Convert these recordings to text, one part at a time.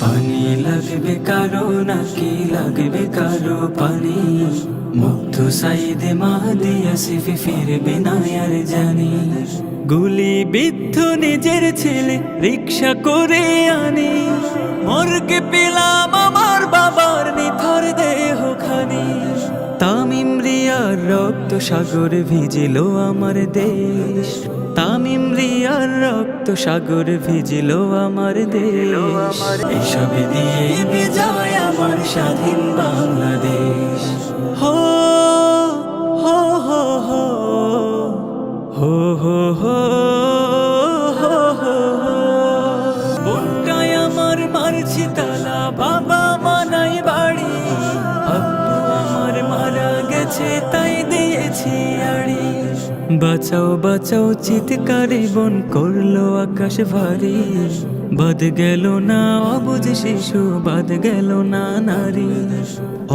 পানি লাগবে কারও নাকি লাগবে কারও পানি? মুগ্ধ সাইদে মাহাদি আসিফে ফিরবে না আর জানি। গুলি বিদ্ধ নিজের ছেলে রিক্সা করে আনি। মর্গে পেলাম আমার বাবার নিথর রক্ত সাগর ভিজিল আমার দেশ। তামিম রিয়ার রক্ত সাগর ভিজিল আমার দেশ। এসব দিয়ে বিজয় আমার স্বাধীন বাংলাদেশ। হো হো হো হো হো হো হো আমার মারছি তালা বাবা গেছে তাই দিয়েছি আড়ি বাঁচাও বাঁচাও চিৎকারে বন করল আকাশ ভারী। বাদ গেল না অবুঝ শিশু, বাদ গেল না নারী।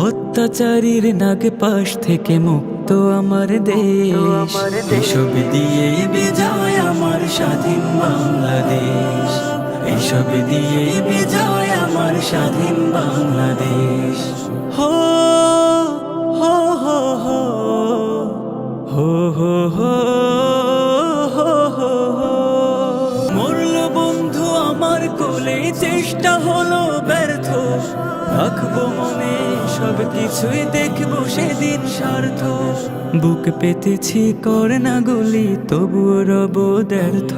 অত্যাচারীর নাগ পাশ থেকে মুক্ত আমার দেশ। এসব দিয়ে বিজয় আমার স্বাধীন বাংলাদেশ। এসব দিয়ে বিজয় আমার স্বাধীন বাংলাদেশ। কোলে চেষ্টা হলো ব্যর্থ। রাখব মনে সব কিছুই দেখব সেদিন স্বার্থ বুক পেতেছি, করে না গলি, তবুও রব ব্যর্থ।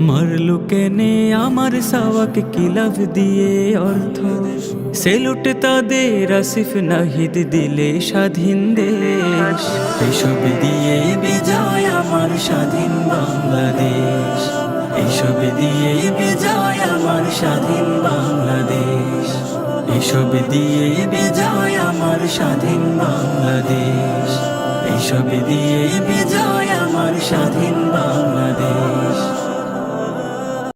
মারলু কেনে, আমার সাওয়াক কিলাভ দিয়ে অর্থ। সেলুট তাদের, আসিফ নাহিদ দিলে স্বাধীন দেশ। এসব দিয়ে বিজয় আমার স্বাধীন বাংলাদেশ। এসব দিয়ে বিজয় স্বাধীন বাংলাদেশ। এসব দিয়ে বিজয় আমার স্বাধীন বাংলাদেশ। এসব দিয়ে বিজয় আমার স্বাধীন বাংলাদেশ।